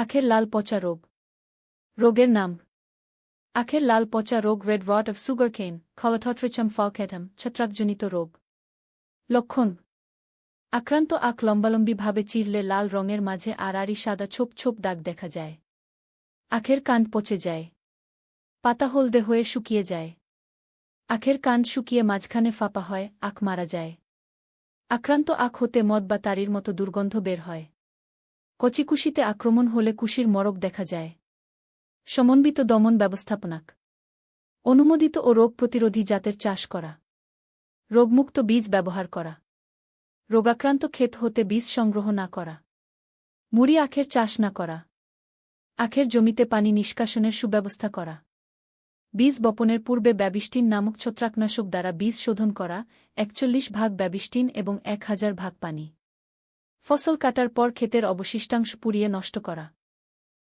আখের লাল পচা রোগ। রোগের নাম। আখের লাল পচা রোগ রেড রট অফ সুগার কেন খলথট্রিচাম ফলক্যাটাম ছত্রাকজনিত রোগ। লক্ষণ। আক্রান্ত আখ লম্বালম্বিভাবে চিরলে লাল রঙের মাঝে আড়াআড়ি সাদা ছোপ ছোপ দাগ দেখা যায়। আখের কান পচে যায়। পাতা হলদে হয়ে শুকিয়ে যায়। আখের কান শুকিয়ে মাঝখানে ফাঁপা হয়, আখ মারা যায়। আক্রান্ত আখ হতে মদ বা তারির মতো দুর্গন্ধ বের হয়। কচিকুশিতে আক্রমণ হলে কুশির মরক দেখা যায়। সমন্বিত দমন ব্যবস্থাপনাক। অনুমোদিত ও রোগ প্রতিরোধী জাতের চাষ করা। রোগমুক্ত বীজ ব্যবহার করা। রোগাক্রান্ত ক্ষেত হতে বীজ সংগ্রহ না করা। মুড়ি আখের চাষ না করা। আখের জমিতে পানি নিষ্কাশনের সুব্যবস্থা করা। বীজ বপনের পূর্বে ব্যাবিস্টিন নামক ছত্রাকনাশক দ্বারা বীজ শোধন করা, একচল্লিশ ভাগ ব্যাবিস্টিন এবং এক হাজার ভাগ পানি। ফসল কাটার পর ক্ষেতের অবশিষ্টাংশ পুড়িয়ে নষ্ট করা।